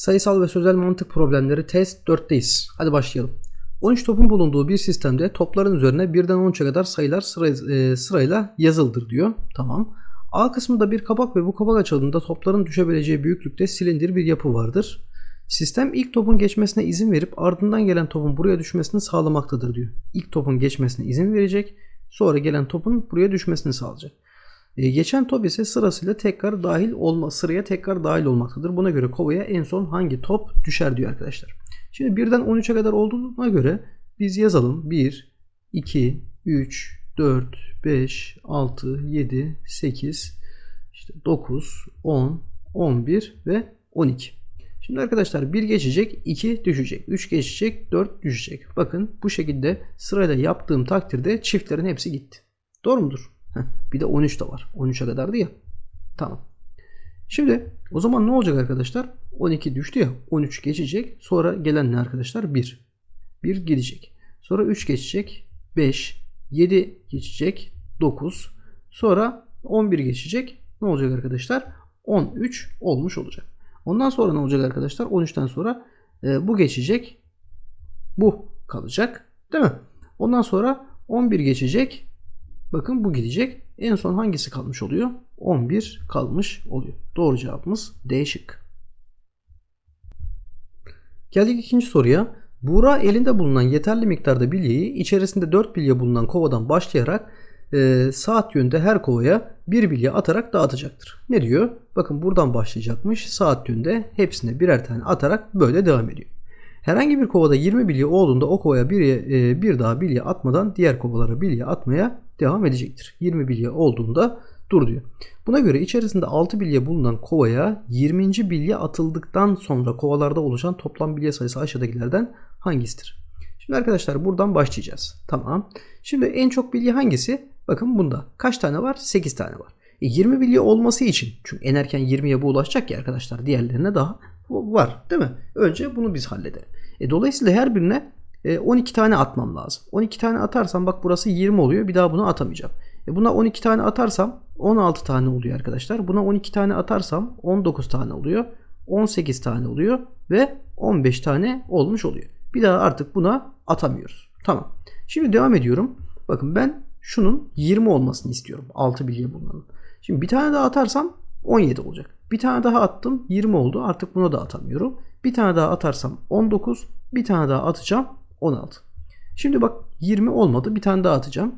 Sayısal ve sözel mantık problemleri test 4'teyiz. Hadi başlayalım. 13 topun bulunduğu bir sistemde topların üzerine birden 13'e kadar sayılar e, sırayla yazıldır diyor. Tamam. A kısmında bir kapak ve bu kapak açıldığında topların düşebileceği büyüklükte silindir bir yapı vardır. Sistem ilk topun geçmesine izin verip ardından gelen topun buraya düşmesini sağlamaktadır diyor. İlk topun geçmesine izin verecek, sonra gelen topun buraya düşmesini sağlayacak. E, geçen top ise sırasıyla tekrar dahil olma sıraya tekrar dahil olmaktadır. Buna göre kovaya en son hangi top düşer diyor arkadaşlar. Şimdi birden 13'e kadar olduğuna göre biz yazalım. 1, 2, 3, 4, 5, 6, 7, 8, işte 9, 10, 11 ve 12. Şimdi arkadaşlar 1 geçecek, 2 düşecek, 3 geçecek, 4 düşecek. Bakın bu şekilde sırayla yaptığım takdirde çiftlerin hepsi gitti. Doğru mudur? Heh, bir de 13 de var. 13'e kadardı ya. Tamam. Şimdi o zaman ne olacak arkadaşlar? 12 düştü ya. 13 geçecek. Sonra gelen ne arkadaşlar? 1. 1 gidecek. Sonra 3 geçecek. 5. 7 geçecek. 9. Sonra 11 geçecek. Ne olacak arkadaşlar? 13 olmuş olacak. Ondan sonra ne olacak arkadaşlar? 13'ten sonra e, bu geçecek. Bu kalacak. Değil mi? Ondan sonra 11 geçecek. Bakın bu gidecek. En son hangisi kalmış oluyor? 11 kalmış oluyor. Doğru cevabımız D şık. Geldik ikinci soruya. Buğra elinde bulunan yeterli miktarda bilyeyi içerisinde 4 bilye bulunan kovadan başlayarak e, saat yönde her kovaya bir bilye atarak dağıtacaktır. Ne diyor? Bakın buradan başlayacakmış. Saat yönde hepsine birer tane atarak böyle devam ediyor. Herhangi bir kovada 20 bilye olduğunda o kovaya bir, e, bir daha bilye atmadan diğer kovalara bilye atmaya devam edecektir. 20 bilye olduğunda dur diyor. Buna göre içerisinde 6 bilye bulunan kovaya 20. bilye atıldıktan sonra kovalarda oluşan toplam bilye sayısı aşağıdakilerden hangisidir? Şimdi arkadaşlar buradan başlayacağız. Tamam. Şimdi en çok bilye hangisi? Bakın bunda. Kaç tane var? 8 tane var. E 20 bilye olması için çünkü en erken 20'ye bu ulaşacak ya arkadaşlar diğerlerine daha var değil mi? Önce bunu biz halledelim. E, dolayısıyla her birine 12 tane atmam lazım. 12 tane atarsam bak burası 20 oluyor. Bir daha bunu atamayacağım. E buna 12 tane atarsam 16 tane oluyor arkadaşlar. Buna 12 tane atarsam 19 tane oluyor. 18 tane oluyor ve 15 tane olmuş oluyor. Bir daha artık buna atamıyoruz. Tamam. Şimdi devam ediyorum. Bakın ben şunun 20 olmasını istiyorum. 6 bilye bulmanın. Şimdi bir tane daha atarsam 17 olacak. Bir tane daha attım 20 oldu. Artık buna da atamıyorum. Bir tane daha atarsam 19. Bir tane daha atacağım 16. Şimdi bak 20 olmadı. Bir tane daha atacağım.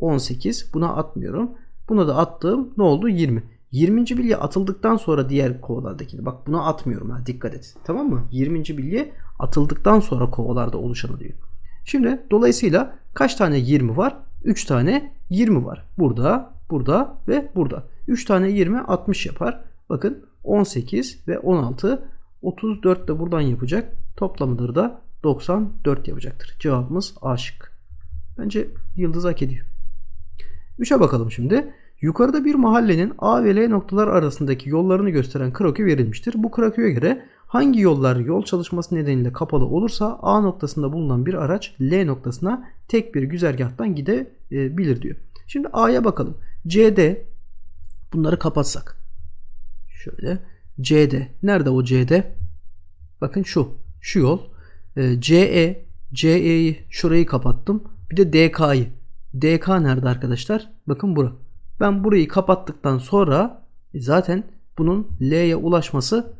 18. Buna atmıyorum. Buna da attığım ne oldu? 20. 20. bilye atıldıktan sonra diğer kovalardakini. Bak buna atmıyorum ha dikkat et. Tamam mı? 20. bilye atıldıktan sonra kovalarda oluşanı diyor. Şimdi dolayısıyla kaç tane 20 var? 3 tane 20 var. Burada, burada ve burada. 3 tane 20 60 yapar. Bakın 18 ve 16 34 de buradan yapacak. Toplamıdır da 94 yapacaktır. Cevabımız A. Bence yıldız hak ediyor. 3'e bakalım şimdi. Yukarıda bir mahallenin A ve L noktalar arasındaki yollarını gösteren kroki verilmiştir. Bu krokiye göre hangi yollar yol çalışması nedeniyle kapalı olursa A noktasında bulunan bir araç L noktasına tek bir güzergahtan gidebilir diyor. Şimdi A'ya bakalım. CD bunları kapatsak. Şöyle CD. Nerede o CD? Bakın şu. Şu yol. CE. CE'yi şurayı kapattım. Bir de DK'yı. DK nerede arkadaşlar? Bakın bura. Ben burayı kapattıktan sonra e, zaten bunun L'ye ulaşması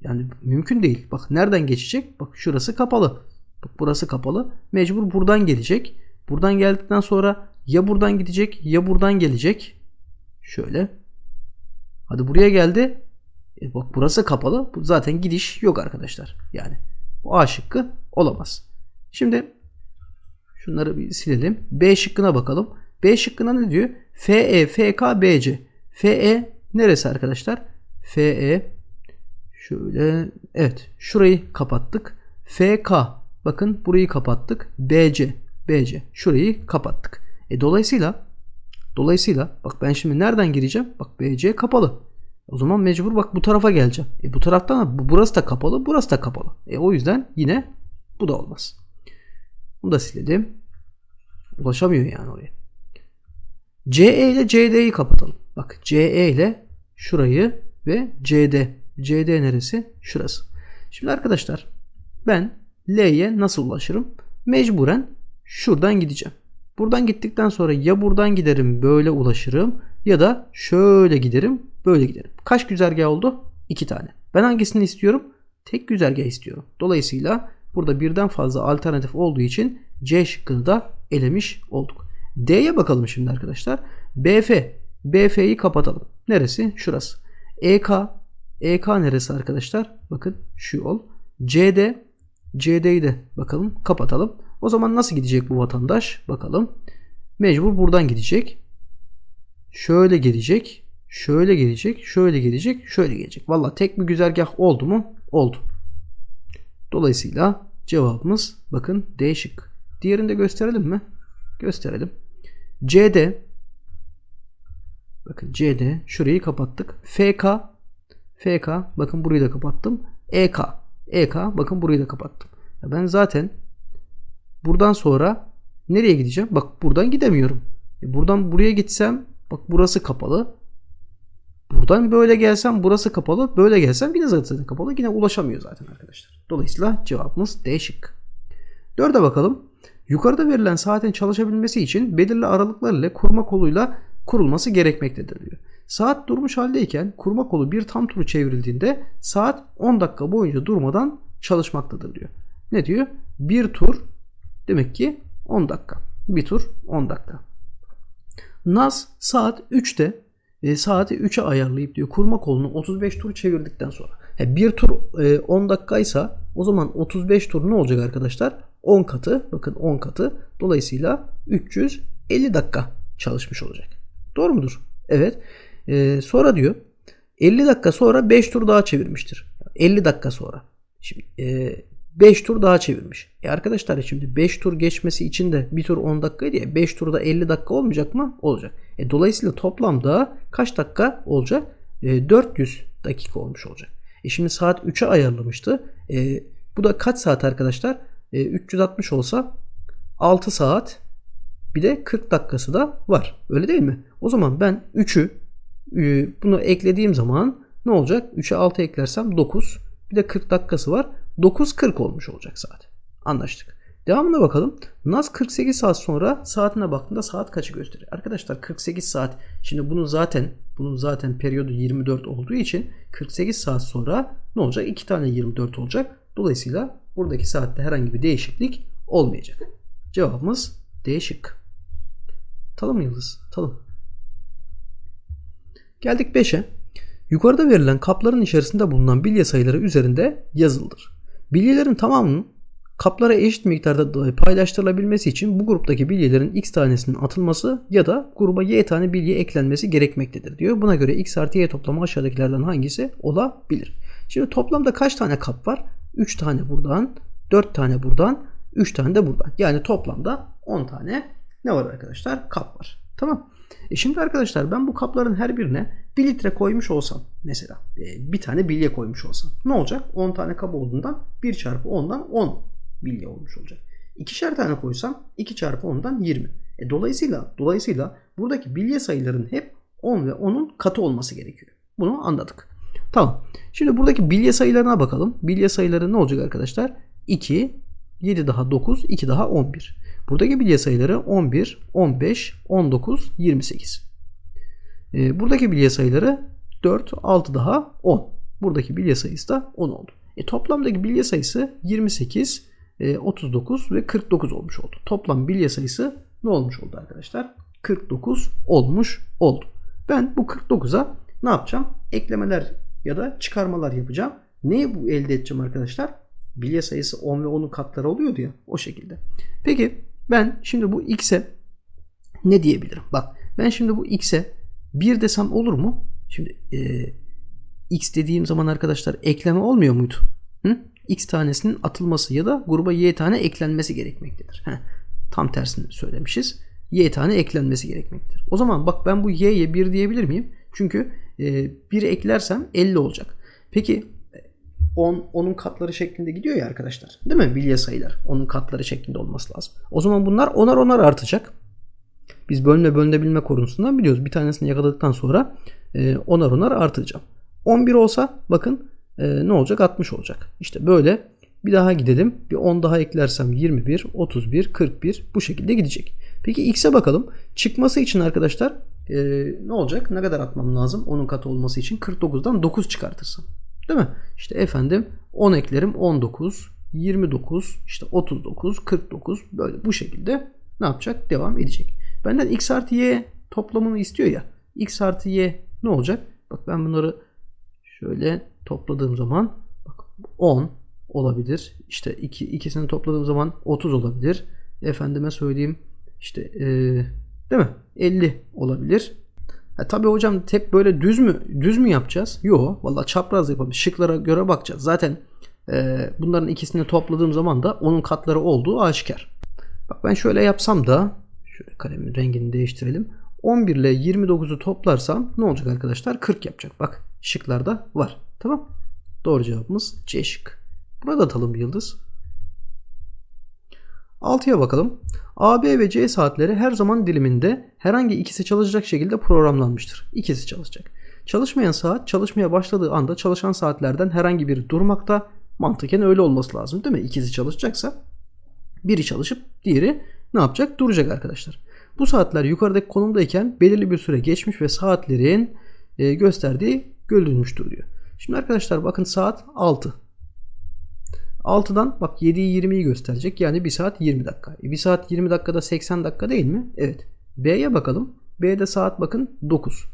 yani mümkün değil. Bak nereden geçecek? Bak şurası kapalı. Bak burası kapalı. Mecbur buradan gelecek. Buradan geldikten sonra ya buradan gidecek ya buradan gelecek. Şöyle. Hadi buraya geldi. E bak burası kapalı. Zaten gidiş yok arkadaşlar. Yani bu A şıkkı olamaz. Şimdi şunları bir silelim. B şıkkına bakalım. B şıkkına ne diyor? FE, FK, BC. FE neresi arkadaşlar? FE şöyle evet şurayı kapattık. FK bakın burayı kapattık. BC BC şurayı kapattık. E dolayısıyla dolayısıyla bak ben şimdi nereden gireceğim? Bak BC kapalı. O zaman mecbur bak bu tarafa geleceğim. E bu taraftan bu burası da kapalı, burası da kapalı. E o yüzden yine bu da olmaz. Bunu da silelim. Ulaşamıyor yani oraya. CE ile CD'yi kapatalım. Bak CE ile şurayı ve CD CD neresi? Şurası. Şimdi arkadaşlar ben L'ye nasıl ulaşırım? Mecburen şuradan gideceğim. Buradan gittikten sonra ya buradan giderim böyle ulaşırım ya da şöyle giderim böyle giderim. Kaç güzergah oldu? İki tane. Ben hangisini istiyorum? Tek güzergah istiyorum. Dolayısıyla burada birden fazla alternatif olduğu için C şıkkını da elemiş olduk. D'ye bakalım şimdi arkadaşlar. BF. BF'yi kapatalım. Neresi? Şurası. EK. EK neresi arkadaşlar? Bakın şu yol. CD. CD'yi de bakalım kapatalım. O zaman nasıl gidecek bu vatandaş? Bakalım. Mecbur buradan gidecek. Şöyle gelecek. Şöyle gelecek. Şöyle gelecek. Şöyle gelecek. Valla tek bir güzergah oldu mu? Oldu. Dolayısıyla cevabımız bakın D şık. Diğerini de gösterelim mi? Gösterelim. CD bakın CD şurayı kapattık. FK FK bakın burayı da kapattım. EK EK bakın burayı da kapattım. Ben zaten buradan sonra nereye gideceğim? Bak buradan gidemiyorum. E buradan buraya gitsem bak burası kapalı. Buradan böyle gelsem burası kapalı. Böyle gelsem yine zaten kapalı. Yine ulaşamıyor zaten arkadaşlar. Dolayısıyla cevabımız D şık. Dörde bakalım. Yukarıda verilen saatin çalışabilmesi için belirli aralıklar ile kurma koluyla kurulması gerekmektedir diyor. Saat durmuş haldeyken kurma kolu bir tam turu çevrildiğinde saat 10 dakika boyunca durmadan çalışmaktadır diyor. Ne diyor? Bir tur demek ki 10 dakika. Bir tur 10 dakika. Naz saat 3'te e, saati 3'e ayarlayıp diyor kurma kolunu 35 tur çevirdikten sonra. Yani bir tur e, 10 dakikaysa o zaman 35 tur ne olacak arkadaşlar? 10 katı. Bakın 10 katı. Dolayısıyla 350 dakika çalışmış olacak. Doğru mudur? Evet. E, sonra diyor 50 dakika sonra 5 tur daha çevirmiştir. 50 dakika sonra. Şimdi e, 5 tur daha çevirmiş. E arkadaşlar şimdi 5 tur geçmesi için de bir tur 10 dakikaydı ya 5 turda 50 dakika olmayacak mı? Olacak. E dolayısıyla toplamda kaç dakika olacak? E 400 dakika olmuş olacak. E şimdi saat 3'e ayarlamıştı. E, bu da kaç saat arkadaşlar? E, 360 olsa 6 saat bir de 40 dakikası da var. Öyle değil mi? O zaman ben 3'ü e, bunu eklediğim zaman ne olacak? 3'e 6 eklersem 9. Bir de 40 dakikası var. 9.40 olmuş olacak saat. Anlaştık. Devamına bakalım. Naz 48 saat sonra saatine baktığında saat kaçı gösteriyor? Arkadaşlar 48 saat. Şimdi bunun zaten bunun zaten periyodu 24 olduğu için 48 saat sonra ne olacak? 2 tane 24 olacak. Dolayısıyla buradaki saatte herhangi bir değişiklik olmayacak. Cevabımız D şık. Talım yıldız. Talım. Geldik 5'e. Yukarıda verilen kapların içerisinde bulunan bilye sayıları üzerinde yazılıdır. Bilyelerin tamamının kaplara eşit miktarda paylaştırılabilmesi için bu gruptaki bilyelerin x tanesinin atılması ya da gruba y tane bilye eklenmesi gerekmektedir diyor. Buna göre x artı y toplamı aşağıdakilerden hangisi olabilir? Şimdi toplamda kaç tane kap var? 3 tane buradan, 4 tane buradan, 3 tane de buradan. Yani toplamda 10 tane ne var arkadaşlar? Kap var. Tamam. E şimdi arkadaşlar ben bu kapların her birine 1 litre koymuş olsam mesela e, bir tane bilye koymuş olsam ne olacak? 10 tane kap olduğundan 1 çarpı 10'dan 10 bilye olmuş olacak. İkişer tane koysam 2 çarpı 10'dan 20. E dolayısıyla dolayısıyla buradaki bilye sayıların hep 10 ve 10'un katı olması gerekiyor. Bunu anladık. Tamam. Şimdi buradaki bilye sayılarına bakalım. Bilye sayıları ne olacak arkadaşlar? 2, 7 daha 9, 2 daha 11. Buradaki bilye sayıları 11, 15, 19, 28. E, buradaki bilye sayıları 4, 6 daha 10. Buradaki bilye sayısı da 10 oldu. E, toplamdaki bilye sayısı 28, e, 39 ve 49 olmuş oldu. Toplam bilye sayısı ne olmuş oldu arkadaşlar? 49 olmuş oldu. Ben bu 49'a ne yapacağım? Eklemeler ya da çıkarmalar yapacağım. Neyi bu elde edeceğim arkadaşlar? Bilye sayısı 10 ve 10'un katları oluyordu ya o şekilde. Peki ben şimdi bu x'e ne diyebilirim? Bak ben şimdi bu x'e 1 desem olur mu? Şimdi e, x dediğim zaman arkadaşlar ekleme olmuyor muydu? Hı? x tanesinin atılması ya da gruba y tane eklenmesi gerekmektedir. Heh, tam tersini söylemişiz. y tane eklenmesi gerekmektedir. O zaman bak ben bu y'ye 1 diyebilir miyim? Çünkü e, 1 eklersem 50 olacak. Peki 10 onun katları şeklinde gidiyor ya arkadaşlar. Değil mi? Bilye sayılar. Onun katları şeklinde olması lazım. O zaman bunlar onar onar artacak. Biz bölme bölünebilme konusundan biliyoruz. Bir tanesini yakaladıktan sonra e, onar onar artacağım. 11 olsa bakın e, ne olacak? 60 olacak. İşte böyle bir daha gidelim. Bir 10 daha eklersem 21, 31, 41 bu şekilde gidecek. Peki x'e bakalım. Çıkması için arkadaşlar e, ne olacak? Ne kadar atmam lazım? Onun katı olması için 49'dan 9 çıkartırsın. Değil mi? İşte efendim 10 eklerim 19, 29, işte 39, 49 böyle bu şekilde ne yapacak? Devam edecek. Benden x artı y toplamını istiyor ya. x artı y ne olacak? Bak ben bunları şöyle topladığım zaman bak 10 olabilir. İşte iki, ikisini topladığım zaman 30 olabilir. Efendime söyleyeyim işte ee, değil mi? 50 olabilir. Ha, tabii hocam hep böyle düz mü düz mü yapacağız? Yok. Valla çapraz yapalım. Şıklara göre bakacağız. Zaten e, bunların ikisini topladığım zaman da onun katları olduğu aşikar. Bak ben şöyle yapsam da şöyle kalemin rengini değiştirelim. 11 ile 29'u toplarsam ne olacak arkadaşlar? 40 yapacak. Bak şıklarda var. Tamam. Doğru cevabımız C şık. Burada atalım bir yıldız. 6'ya bakalım. A, B ve C saatleri her zaman diliminde herhangi ikisi çalışacak şekilde programlanmıştır. İkisi çalışacak. Çalışmayan saat çalışmaya başladığı anda çalışan saatlerden herhangi biri durmakta. Mantıken öyle olması lazım değil mi? İkisi çalışacaksa biri çalışıp diğeri ne yapacak? Duracak arkadaşlar. Bu saatler yukarıdaki konumdayken belirli bir süre geçmiş ve saatlerin e, gösterdiği görülmüştür diyor. Şimdi arkadaşlar bakın saat 6. 6'dan bak 7'yi 20'yi gösterecek. Yani 1 saat 20 dakika. E 1 saat 20 dakikada 80 dakika değil mi? Evet. B'ye bakalım. B'de saat bakın 9.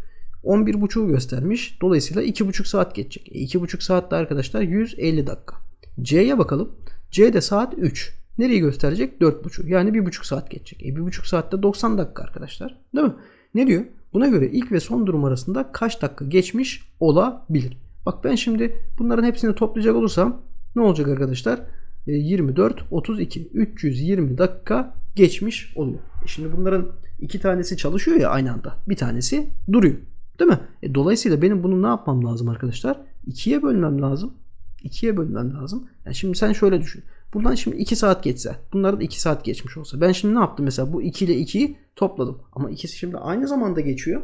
11.5'u göstermiş. Dolayısıyla 2.5 saat geçecek. E 2.5 saatte arkadaşlar 150 dakika. C'ye bakalım. C'de saat 3. Nereyi gösterecek? 4.5. Yani 1.5 saat geçecek. E 1.5 saatte 90 dakika arkadaşlar. Değil mi? Ne diyor? Buna göre ilk ve son durum arasında kaç dakika geçmiş olabilir? Bak ben şimdi bunların hepsini toplayacak olursam ne olacak arkadaşlar? 24, 32, 320 dakika geçmiş oluyor. E şimdi bunların iki tanesi çalışıyor ya aynı anda. Bir tanesi duruyor. Değil mi? E dolayısıyla benim bunu ne yapmam lazım arkadaşlar? İkiye bölmem lazım. İkiye bölmem lazım. Yani şimdi sen şöyle düşün. Buradan şimdi 2 saat geçse. Bunların 2 saat geçmiş olsa. Ben şimdi ne yaptım mesela? Bu 2 ile 2'yi topladım. Ama ikisi şimdi aynı zamanda geçiyor.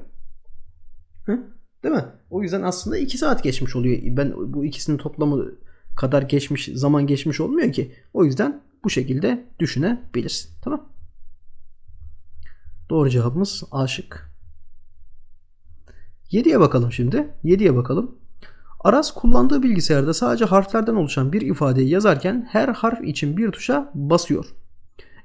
Hı? Değil mi? O yüzden aslında 2 saat geçmiş oluyor. Ben bu ikisinin toplamı kadar geçmiş zaman geçmiş olmuyor ki. O yüzden bu şekilde düşünebilirsin. Tamam. Doğru cevabımız A şık. 7'ye bakalım şimdi. 7'ye bakalım. Aras kullandığı bilgisayarda sadece harflerden oluşan bir ifadeyi yazarken her harf için bir tuşa basıyor.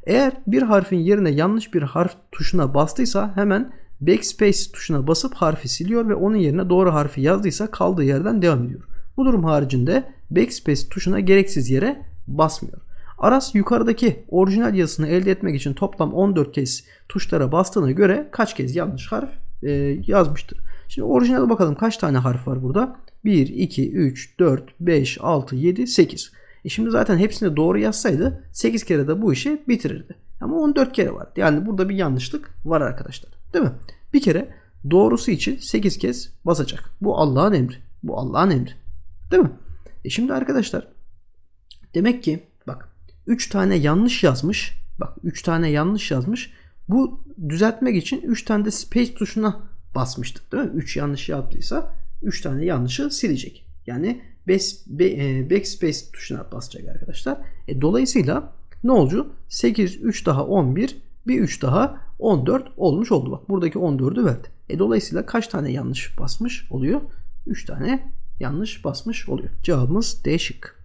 Eğer bir harfin yerine yanlış bir harf tuşuna bastıysa hemen backspace tuşuna basıp harfi siliyor ve onun yerine doğru harfi yazdıysa kaldığı yerden devam ediyor. Bu durum haricinde backspace tuşuna gereksiz yere basmıyor. Aras yukarıdaki orijinal yazısını elde etmek için toplam 14 kez tuşlara bastığına göre kaç kez yanlış harf e, yazmıştır. Şimdi orijinale bakalım kaç tane harf var burada? 1, 2, 3, 4, 5, 6, 7, 8. E şimdi zaten hepsini doğru yazsaydı 8 kere de bu işi bitirirdi. Ama 14 kere var. Yani burada bir yanlışlık var arkadaşlar. Değil mi? Bir kere doğrusu için 8 kez basacak. Bu Allah'ın emri. Bu Allah'ın emri. Değil mi? E şimdi arkadaşlar demek ki bak 3 tane yanlış yazmış. Bak 3 tane yanlış yazmış. Bu düzeltmek için 3 tane de space tuşuna basmıştık değil mi? 3 yanlış yaptıysa 3 tane yanlışı silecek. Yani e, backspace tuşuna basacak arkadaşlar. E, dolayısıyla ne olacak? 8, 3 daha 11, bir 3 daha 14 olmuş oldu. Bak buradaki 14'ü verdi. E, dolayısıyla kaç tane yanlış basmış oluyor? 3 tane yanlış basmış oluyor. Cevabımız D şık.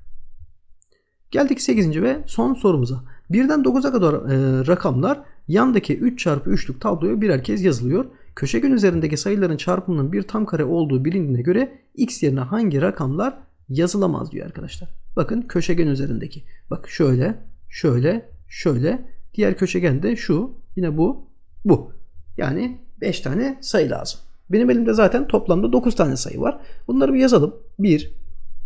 Geldik 8. ve son sorumuza. Birden 9'a kadar e, rakamlar yandaki 3 çarpı 3'lük tabloya birer kez yazılıyor. Köşegen üzerindeki sayıların çarpımının bir tam kare olduğu bilindiğine göre x yerine hangi rakamlar yazılamaz diyor arkadaşlar. Bakın köşegen üzerindeki. Bak şöyle, şöyle, şöyle. Diğer köşegen de şu. Yine bu, bu. Yani 5 tane sayı lazım. Benim elimde zaten toplamda 9 tane sayı var. Bunları bir yazalım. 1,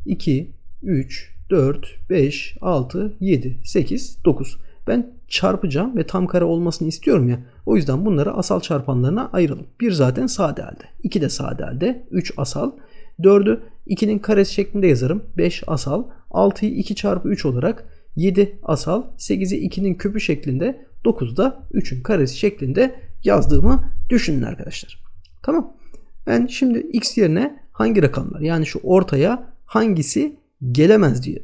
2, 3, 4, 5, 6, 7, 8, 9. Ben çarpacağım ve tam kare olmasını istiyorum ya. O yüzden bunları asal çarpanlarına ayıralım. 1 zaten sade halde. 2 de sade halde. 3 asal. 4'ü 2'nin karesi şeklinde yazarım. 5 asal. 6'yı 2 çarpı 3 olarak 7 asal. 8'i 2'nin küpü şeklinde. 9 da 3'ün karesi şeklinde yazdığımı düşünün arkadaşlar. Tamam. Ben şimdi x yerine hangi rakamlar yani şu ortaya hangisi gelemez diye.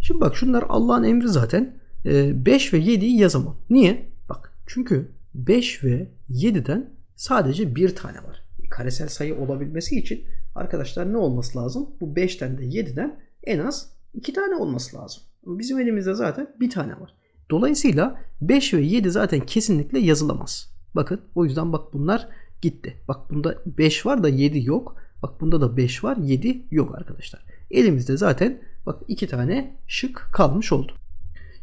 Şimdi bak şunlar Allah'ın emri zaten. Ee, 5 ve 7'yi yazamam. Niye? Bak çünkü 5 ve 7'den sadece bir tane var. Karesel sayı olabilmesi için arkadaşlar ne olması lazım? Bu 5'ten de 7'den en az 2 tane olması lazım. Bizim elimizde zaten bir tane var. Dolayısıyla 5 ve 7 zaten kesinlikle yazılamaz. Bakın o yüzden bak bunlar gitti. Bak bunda 5 var da 7 yok. Bak bunda da 5 var 7 yok arkadaşlar. Elimizde zaten bak iki tane şık kalmış oldu.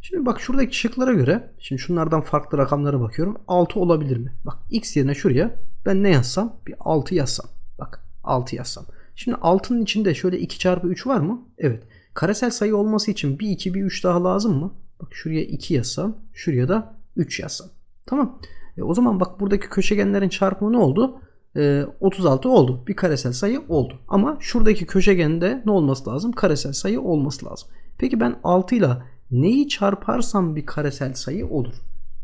Şimdi bak şuradaki şıklara göre şimdi şunlardan farklı rakamlara bakıyorum. 6 olabilir mi? Bak x yerine şuraya ben ne yazsam? Bir 6 yazsam. Bak 6 yazsam. Şimdi 6'nın içinde şöyle 2 çarpı 3 var mı? Evet. Karesel sayı olması için bir 2 bir 3 daha lazım mı? Bak şuraya 2 yazsam. Şuraya da 3 yazsam. Tamam. E, o zaman bak buradaki köşegenlerin çarpımı ne oldu? E, 36 oldu. Bir karesel sayı oldu. Ama şuradaki köşegende ne olması lazım? Karesel sayı olması lazım. Peki ben 6 ile neyi çarparsam bir karesel sayı olur.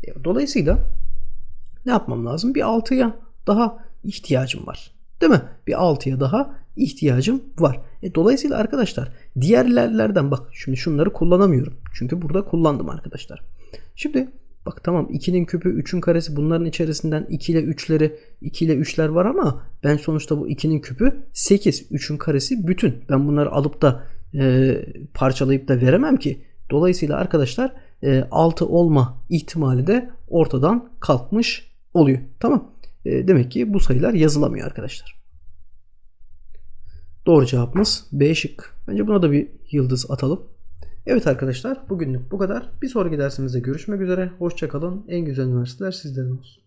E, dolayısıyla ne yapmam lazım? Bir 6'ya daha ihtiyacım var. Değil mi? Bir 6'ya daha ihtiyacım var. E, dolayısıyla arkadaşlar diğerlerden bak şimdi şunları kullanamıyorum. Çünkü burada kullandım arkadaşlar. Şimdi bak tamam 2'nin küpü 3'ün karesi bunların içerisinden 2 ile 3'leri 2 ile 3'ler var ama ben sonuçta bu 2'nin küpü 8. 3'ün karesi bütün. Ben bunları alıp da e, parçalayıp da veremem ki. Dolayısıyla arkadaşlar e, 6 olma ihtimali de ortadan kalkmış oluyor. Tamam. E, demek ki bu sayılar yazılamıyor arkadaşlar. Doğru cevabımız B şık. Bence buna da bir yıldız atalım. Evet arkadaşlar bugünlük bu kadar. Bir sonraki dersimizde görüşmek üzere. Hoşçakalın. En güzel üniversiteler sizlerin olsun.